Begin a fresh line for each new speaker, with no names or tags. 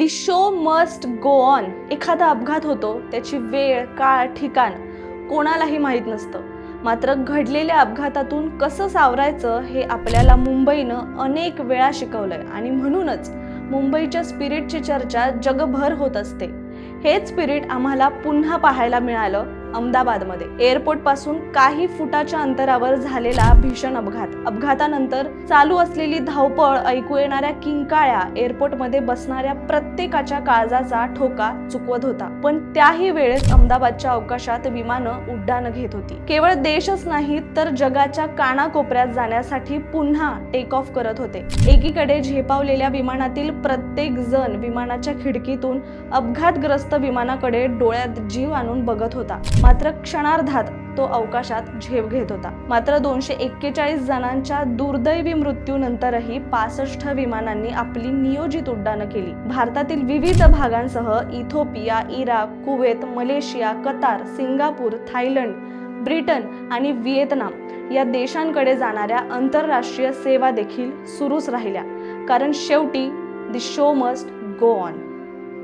The show must go on एखादा अपघात होतो त्याची वेळ काळ ठिकाण कोणालाही माहीत नसतं. मात्र घडलेल्या अपघातातून कसं सावरायचं हे आपल्याला मुंबईनं अनेक वेळा शिकवलंय. आणि म्हणूनच मुंबईच्या स्पिरिटची चर्चा जगभर होत असते. हेच स्पिरिट आम्हाला पुन्हा पाहायला मिळालं. अहमदाबादमध्ये. एअरपोर्टपासून काही फुटाच्या अंतरावर झालेला भीषण अपघात. अपघातानंतर चालू असलेली धावपळ ऐकू येणाऱ्या किंकाळ्या एअरपोर्टमध्ये बसणाऱ्या प्रत्येकाच्या काळजाचा ठोका चुकवत होता. पण त्याही वेळेस अहमदाबादच्या अवकाशात विमानं उड्डाण घेत होती. केवळ देशच नाही तर जगाच्या कानाकोपऱ्यात जाण्यासाठी पुन्हा टेक ऑफ करत होते. एकीकडे झेपावलेल्या विमानातील प्रत्येक जण विमानाच्या खिडकीतून अपघातग्रस्त विमानाकडे डोळ्यात जीव आणून बघत होता. मात्र क्षणार्धात तो अवकाशात झेप घेत होता. मात्र दोनशे एक्केचाळीस जणांच्या दुर्दैवी मृत्यूनंतरही पासष्ट विमानांनी आपली नियोजित उड्डाणं केली. भारतातील विविध भागांसह Ethiopia Iraq Kuwait Malaysia Qatar Singapore Thailand Britain आणि व्हिएतनाम या देशांकडे जाणाऱ्या आंतरराष्ट्रीय सेवा देखील सुरूच राहिल्या. कारण शेवटी the show must go on.